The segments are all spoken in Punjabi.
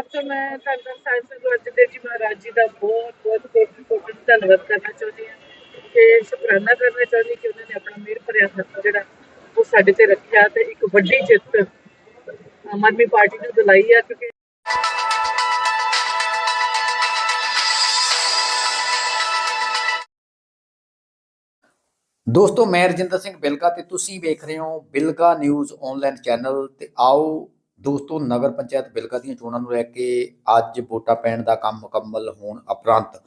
ਸਭ ਤੋਂ ਮੈਂ ਧੰਨ ਸਾਹਿਬ ਗੁਰੂ ਅਰਜਨ ਜੀ ਮਹਾਰਾਜ ਜੀ ਦਾ ਬਹੁਤ ਬਹੁਤ ਬਹੁਤ ਬਹੁਤ ਧੰਨਵਾਦ ਕਰਨਾ ਚਾਹੁੰਦੀ ਹਾਂ ਤੇ ਸ਼ੁਕਰਾਨਾ ਕਰਨਾ ਚਾਹੁੰਦੀ ਕਿ ਉਹਨਾਂ ਨੇ ਆਪਣਾ ਮਿਹਰ ਭਰਿਆ ਹੱਥ ਜਿਹੜਾ ਉਹ ਸਾਡੇ ਤੇ ਰੱਖਿਆ ਤੇ ਇੱਕ ਵੱਡੀ ਜਿੱਤ ਆਮ ਆਦਮੀ ਪਾਰਟੀ ਨੂੰ ਦਿਲਾਈ ਆ ਕਿਉਂਕਿ ਦੋਸਤੋ, ਮੈਂ ਰਜਿੰਦਰ ਸਿੰਘ ਬਿਲਗਾ ਤੇ ਤੁਸੀਂ ਵੇਖ ਰਹੇ ਹੋ ਬਿਲਗਾ ਨਿਊਜ਼ ਆਨਲਾਈਨ ਚੈਨਲ ਤੇ ਆਓ ਦੋਸਤੋ, ਨਗਰ ਪੰਚਾਇਤ ਬਿਲਗਾ ਦੀਆਂ ਚੋਣਾਂ ਨੂੰ ਲੈ ਕੇ ਅੱਜ ਵੋਟਾਂ ਪੈਣ ਦਾ ਕੰਮ ਮੁਕੰਮਲ ਹੋਣ ਉਪਰੰਤ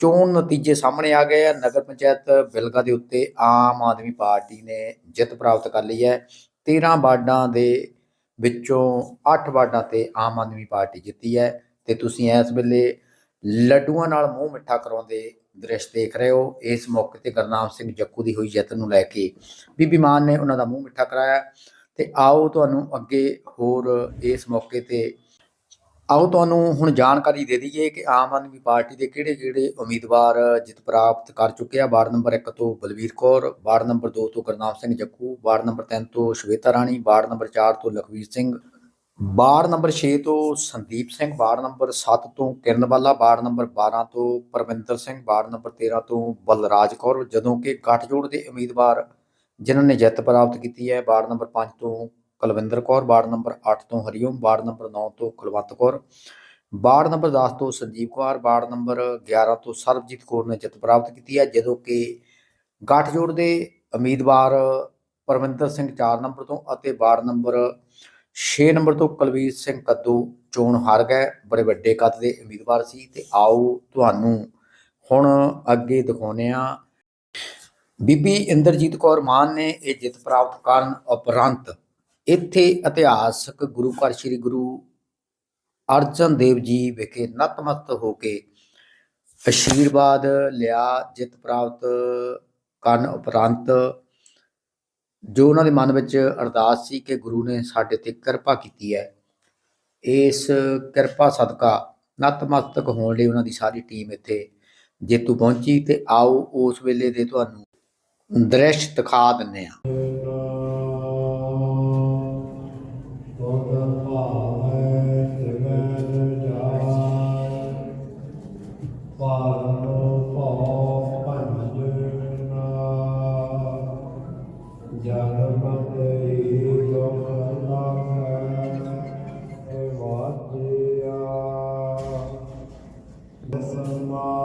ਚੋਣ ਨਤੀਜੇ ਸਾਹਮਣੇ ਆ ਗਏ ਆ। ਨਗਰ ਪੰਚਾਇਤ ਬਿਲਗਾ ਦੇ ਉੱਤੇ ਆਮ ਆਦਮੀ ਪਾਰਟੀ ਨੇ ਜਿੱਤ ਪ੍ਰਾਪਤ ਕਰ ਲਈ ਹੈ। 13 ਵਾਰਡਾਂ ਦੇ ਵਿੱਚੋਂ 8 ਵਾਰਡਾਂ ਤੇ ਆਮ ਆਦਮੀ ਪਾਰਟੀ ਜਿੱਤੀ ਹੈ ਤੇ ਤੁਸੀਂ ਇਸ ਵੇਲੇ ਲੱਡੂਆਂ ਨਾਲ ਮੂੰਹ ਮਿੱਠਾ ਕਰਾਉਂਦੇ ਦ੍ਰਿਸ਼ ਦੇਖ ਰਹੇ ਹੋ। ਇਸ ਮੌਕੇ ਤੇ ਗੁਰਨਾਮ ਸਿੰਘ ਜੱਕੂ ਦੀ ਹੋਈ ਜਿੱਤ ਨੂੰ ਲੈ ਕੇ ਬੀਬੀ ਮਾਨ ਨੇ ਉਹਨਾਂ ਦਾ ਮੂੰਹ ਮਿੱਠਾ ਕਰਾਇਆ। ਤੇ ਆਓ ਤੁਹਾਨੂੰ ਅੱਗੇ ਹੋਰ ਇਸ ਮੌਕੇ ਤੇ ਆਓ ਤੁਹਾਨੂੰ ਹੁਣ ਜਾਣਕਾਰੀ ਦੇ ਦਈਏ ਕਿ ਆਮ ਆਦਮੀ ਪਾਰਟੀ ਦੇ ਕਿਹੜੇ-ਕਿਹੜੇ ਉਮੀਦਵਾਰ ਜਿੱਤ ਪ੍ਰਾਪਤ ਕਰ ਚੁੱਕੇ ਆ। ਵਾਰਡ ਨੰਬਰ 1 ਤੋਂ ਬਲਵੀਰ ਕੌਰ, ਵਾਰਡ ਨੰਬਰ 2 ਤੋਂ ਗੁਰਨਾਮ ਸਿੰਘ ਜੱਕੂ, ਵਾਰਡ ਨੰਬਰ 3 ਤੋਂ ਸ਼ਵੇਤਾ ਰਾਣੀ, ਵਾਰਡ ਨੰਬਰ 4 ਤੋਂ ਲਖਵੀਰ ਸਿੰਘ, ਵਾਰਡ ਨੰਬਰ 6 ਤੋਂ ਸੰਦੀਪ ਸਿੰਘ, ਵਾਰਡ ਨੰਬਰ 7 ਤੋਂ ਕਿਰਨਵਾਲਾ ਵਾਰਡ ਨੰਬਰ 12 ਤੋਂ ਪਰਵਿੰਦਰ ਸਿੰਘ, ਵਾਰਡ ਨੰਬਰ 13 ਤੋਂ ਬਲਰਾਜ ਕੌਰ। ਜਦੋਂ ਕਿ ਗੱਠਜੋੜ ਦੇ ਉਮੀਦਵਾਰ ਜਿਨ੍ਹਾਂ ਨੇ ਜਿੱਤ ਪ੍ਰਾਪਤ ਕੀਤੀ ਹੈ, ਵਾਰਡ ਨੰਬਰ 5 ਤੋਂ ਕੁਲਵਿੰਦਰ ਕੌਰ, ਵਾਰਡ ਨੰਬਰ 8 ਤੋਂ ਹਰੀਓਮ, ਵਾਰਡ ਨੰਬਰ 9 ਤੋਂ ਕੁਲਵੰਤ ਕੌਰ, ਵਾਰਡ ਨੰਬਰ 10 ਤੋਂ ਸੰਜੀਵ ਕੁਮਾਰ, ਵਾਰਡ ਨੰਬਰ 11 ਤੋਂ ਸਰਬਜੀਤ ਕੌਰ ਨੇ ਜਿੱਤ ਪ੍ਰਾਪਤ ਕੀਤੀ ਹੈ, ਜਦੋਂ ਕਿ ਗੱਠਜੋੜ ਦੇ ਉਮੀਦਵਾਰ ਪਰਮਿੰਦਰ ਸਿੰਘ 4 ਨੰਬਰ ਤੋਂ ਅਤੇ ਵਾਰਡ ਨੰਬਰ 6 ਨੰਬਰ ਤੋਂ ਕੁਲਵੀਰ ਸਿੰਘ ਕੱਦੂ ਚੋਣ ਹਾਰ ਗਏ, ਬੜੇ ਵੱਡੇ ਕੱਦ ਦੇ ਉਮੀਦਵਾਰ ਸੀ ਤੇ ਆਓ ਤੁਹਾਨੂੰ ਹੁਣ ਅੱਗੇ ਦਿਖਾਉਂਦੇ ਆ ਬੀਬੀ ਇੰਦਰਜੀਤ ਕੌਰ ਮਾਨ ਨੇ ਇਹ ਜਿੱਤ ਪ੍ਰਾਪਤ ਕਰਨ ਉਪਰੰਤ ਇੱਥੇ ਇਤਿਹਾਸਕ ਗੁਰੂ ਘਰ ਸ੍ਰੀ ਗੁਰੂ ਅਰਜਨ ਦੇਵ ਜੀ ਵਿਖੇ ਨਤਮਸਤ ਹੋ ਕੇ ਅਸ਼ੀਰਵਾਦ ਲਿਆ, ਜਿੱਤ ਪ੍ਰਾਪਤ ਕਰਨ ਉਪਰੰਤ ਜੋ ਉਹਨਾਂ ਦੇ ਮਨ ਵਿੱਚ ਅਰਦਾਸ ਸੀ ਕਿ ਗੁਰੂ ਨੇ ਸਾਡੇ ਤੇ ਕਿਰਪਾ ਕੀਤੀ ਹੈ, ਇਸ ਕਿਰਪਾ ਸਦਕਾ ਨਤਮਸਤਕ ਹੋਣ ਲਈ ਉਹਨਾਂ ਦੀ ਸਾਰੀ ਟੀਮ ਇੱਥੇ ਜੇਤੂ ਪਹੁੰਚੀ ਤੇ ਆਓ ਉਸ ਵੇਲੇ ਦੇ ਤੁਹਾਨੂੰ ਦ੍ਰਿਸ਼ ਦਿਖਾ ਦਿੰਨੇ ਆ ਸਮਾਦ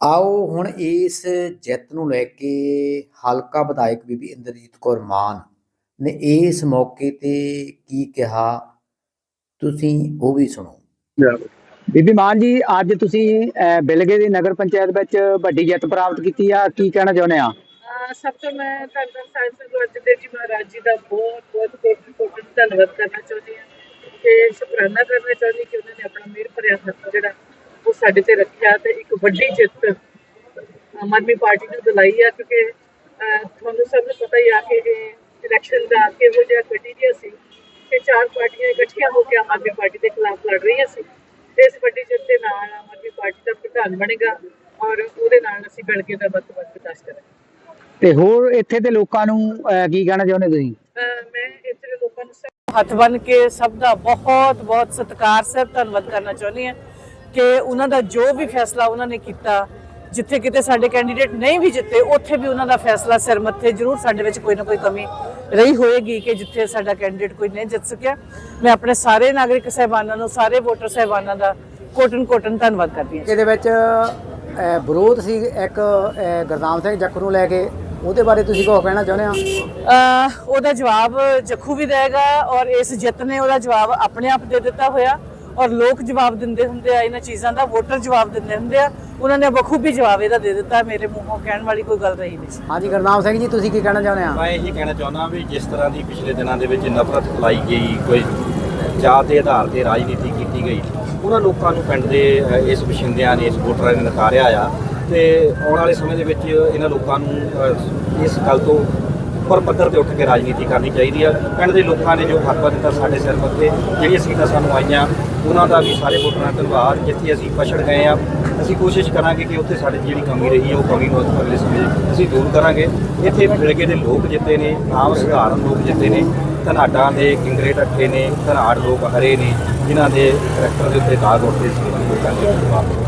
ਆਓ ਹੁਣ ਇਸ ਜਿੱਤ ਨੂੰ ਲੈ ਕੇ ਹਲਕਾ ਵਿਧਾਇਕ ਬੀਬੀ ਇੰਦਰਜੀਤ ਕੌਰ ਮਾਨ ਨੇ ਇਸ ਮੌਕੇ ਤੇ ਕੀ ਕਿਹਾ ਤੁਸੀਂ ਉਹ ਵੀ ਸੁਣੋ। ਬੀਬੀ ਮਾਨ ਜੀ ਅੱਜ ਤੁਸੀਂ ਬਿਲਗੇ ਦੀ ਨਗਰ ਪੰਚਾਇਤ ਵਿੱਚ ਵੱਡੀ ਜਿੱਤ ਪ੍ਰਾਪਤ ਕੀਤੀ ਆ ਕੀ ਕਹਿਣਾ ਚਾਹੁੰਦੇ ਆ? ਸਭ ਤੋਂ ਮੈਂ ਧੰਨ ਸਾਹਿਬ ਗੁਰੂ ਅਰਜਨ ਦੇਵ ਜੀ ਮਹਾਰਾਜ ਜੀ ਦਾ ਬਹੁਤ ਬਹੁਤ ਬਹੁਤ ਬਹੁਤ ਧੰਨਵਾਦ ਕਰਨਾ ਚਾਹੁੰਦੀ ਹਾਂ ਤੇ ਸ਼ੁਕਰਾਨਾ ਕਰਨਾ ਚਾਹੁੰਦੀ ਕਿ ਉਹਨਾਂ ਨੇ ਆਪਣਾ ਮਿਹਰ ਭਰਿਆ ਹੱਥ ਜਿਹੜਾ ਉਹ ਸਾਡੇ ਤੇ ਰੱਖਿਆ ਤੇ ਇੱਕ ਵੱਡੀ ਜਿੱਤ ਆਮ ਆਦਮੀ ਪਾਰਟੀ ਨੂੰ ਦਿਲਾਈ ਆ ਕਿਉਂਕਿ ਤੁਹਾਨੂੰ ਸਭ ਨੂੰ ਪਤਾ ਹੀ ਆ ਕਿ ਇਹ ਇਲੈਕਸ਼ਨ ਦਾ ਕਿਹੋ ਜਿਹਾ ਗੱਡੀ ਜਿਹਾ ਸੀ ਕਿ ਚਾਰ ਪਾਰਟੀਆਂ ਇਕੱਠੀਆਂ ਹੋ ਕੇ ਆਮ ਆਦਮੀ ਪਾਰਟੀ ਦੇ ਖਿਲਾਫ ਲੜ ਰਹੀਆਂ ਸੀ। ਇਸ ਵੱਡੀ ਜਿੱਤ ਦੇ ਨਾਲ ਆਮ ਆਦਮੀ ਪਾਰਟੀ ਦਾ ਪ੍ਰਧਾਨ ਬਣੇਗਾ ਔਰ ਉਹਦੇ ਨਾਲ ਅਸੀਂ ਬਿਲਗੇ ਦਾ ਵੱਧ ਵੱਧ ਵਿਕਾਸ ਕਰਾਂਗੇ। ਤੇ ਹੋਰ ਇੱਥੇ ਦੇ ਲੋਕਾਂ ਨੂੰ ਕੀ ਕਹਿਣਾ ਚਾਹੁੰਦੇ ਤੁਸੀਂ? ਮੈਂ ਇੱਥੇ ਦੇ ਲੋਕਾਂ ਨੂੰ ਹੱਥ ਬਨ ਕੇ ਸਭ ਦਾ ਬਹੁਤ ਬਹੁਤ ਸਤਿਕਾਰ ਸਹਿਤ ਧੰਨਵਾਦ ਕਰਨਾ ਚਾਹੁੰਦੀ ਹਾਂ। ਕਿ ਉਹਨਾਂ ਦਾ ਜੋ ਵੀ ਫੈਸਲਾ ਉਹਨਾਂ ਨੇ ਕੀਤਾ ਜਿੱਥੇ ਕਿਤੇ ਸਾਡੇ ਕੈਂਡੀਡੇਟ ਨਹੀਂ ਵੀ ਜਿੱਤੇ ਉੱਥੇ ਵੀ ਉਹਨਾਂ ਦਾ ਫੈਸਲਾ ਸਿਰ ਮੱਥੇ ਜ਼ਰੂਰ ਸਾਡੇ ਵਿੱਚ ਕੋਈ ਨਾ ਕੋਈ ਕਮੀ ਰਹੀ ਹੋਏਗੀ ਕਿ ਜਿੱਥੇ ਸਾਡਾ ਕੈਂਡੀਡੇਟ ਕੋਈ ਨਹੀਂ ਜਿੱਤ ਸਕਿਆ। ਮੈਂ ਆਪਣੇ ਸਾਰੇ ਨਾਗਰਿਕ ਸਹਿਬਾਨਾਂ ਨੂੰ ਸਾਰੇ ਵੋਟਰ ਸਹਿਬਾਨਾਂ ਦਾ ਕੋਟਨ ਕੋਟਨ ਧੰਨਵਾਦ ਕਰਦੀ ਹਾਂ ਇਹਦੇ ਵਿੱਚ ਵਿਰੋਧ ਸੀ ਇੱਕ ਗੁਰਦਾਮ ਸਿੰਘ ਜੱਖੂ ਨੂੰ ਲੈ ਕੇ। ਉਹਦੇ ਬਾਰੇ ਤੁਸੀਂ ਕੁਝ ਕਹਿਣਾ ਚਾਹੁੰਦੇ ਆ ਉਹਦਾ ਜਵਾਬ ਜੱਖੂ ਵੀ ਦੇਗਾ ਔਰ ਇਸ ਜਿੱਤ ਨੇ ਉਹਦਾ ਜਵਾਬ ਆਪਣੇ ਆਪ ਦੇ ਦਿੱਤਾ ਹੋਇਆ। ਔਰ ਲੋਕ ਜਵਾਬ ਦਿੰਦੇ ਹੁੰਦੇ ਆ ਇਹਨਾਂ ਚੀਜ਼ਾਂ ਦਾ ਵੋਟਰ ਜਵਾਬ ਦਿੰਦੇ ਹੁੰਦੇ ਆ। ਉਹਨਾਂ ਨੇ ਬਖੂਬੀ ਜਵਾਬ ਇਹਦਾ ਦੇ ਦਿੱਤਾ ਮੇਰੇ ਮੂੰਹੋਂ ਕਹਿਣ ਵਾਲੀ ਕੋਈ ਗੱਲ ਰਹੀ ਨਹੀਂ ਸੀ। ਹਾਂਜੀ ਗੁਰਨਾਮ ਸਿੰਘ ਜੀ ਤੁਸੀਂ ਕੀ ਕਹਿਣਾ ਚਾਹੁੰਦੇ ਆ? ਮੈਂ ਇਹੀ ਕਹਿਣਾ ਚਾਹੁੰਦਾ ਵੀ ਜਿਸ ਤਰ੍ਹਾਂ ਦੀ ਪਿਛਲੇ ਦਿਨਾਂ ਦੇ ਵਿੱਚ ਨਫ਼ਰਤ ਫੈਲਾਈ ਗਈ ਕੋਈ ਜਾਤ ਦੇ ਆਧਾਰ ਤੇ ਰਾਜਨੀਤੀ ਕੀਤੀ ਗਈ ਉਹਨਾਂ ਲੋਕਾਂ ਨੂੰ ਪਿੰਡ ਦੇ ਇਸ ਵਸਿੰਦਿਆਂ ਨੇ ਇਸ ਵੋਟਰਾਂ ਨੇ ਨਕਾਰਿਆ ਆ। ਤੇ ਆਉਣ ਵਾਲੇ ਸਮੇਂ ਦੇ ਵਿੱਚ ਇਹਨਾਂ ਲੋਕਾਂ ਨੂੰ ਇਸ ਗੱਲ ਤੋਂ ਉੱਪਰ ਪੱਧਰ ਤੇ ਉੱਠ ਕੇ ਰਾਜਨੀਤੀ ਕਰਨੀ ਚਾਹੀਦੀ ਆ। ਪਿੰਡ ਦੇ ਲੋਕਾਂ ਨੇ ਜੋ ਹੱਕ ਦਿੱਤਾ ਸਾਡੇ ਸਿਰ ਉੱਤੇ ਜਿਹੜੀਆਂ ਸੀਟਾਂ ਸਾਨੂੰ ਆਈਆਂ, ਉਹਨਾਂ ਦਾ ਵੀ ਸਾਰੇ ਵੋਟਰਾਂ ਦਾ ਧੰਨਵਾਦ। ਜਿੱਥੇ ਅਸੀਂ ਪਛੜ ਗਏ ਆ, ਅਸੀਂ ਕੋਸ਼ਿਸ਼ ਕਰਾਂਗੇ ਕਿ ਉੱਥੇ ਸਾਡੀ ਜਿਹੜੀ ਕਮੀ ਰਹੀ ਹੈ ਉਹ ਕਮੀ ਨੂੰ ਅਗਲੇ ਸਮੇਂ ਅਸੀਂ ਦੂਰ ਕਰਾਂਗੇ। ਇੱਥੇ ਮਿਲਗੇ ਦੇ ਲੋਕ ਜਿੱਤੇ ਨੇ, ਆਮ ਸਧਾਰਨ ਲੋਕ ਜਿੱਤੇ ਨੇ। ਧਨਾਡਾਂ ਦੇ ਕਿੰਗਰੇ ਟੱਠੇ ਨੇ, ਧਨਾੜ ਲੋਕ ਹਰੇ ਨੇ, ਜਿਨ੍ਹਾਂ ਦੇ ਕਰੈਕਟਰ ਦੇ ਉੱਤੇ ਦਾਗ ਉੱਠਦੇ ਸੀ। ਲੋਕਾਂ ਦੇ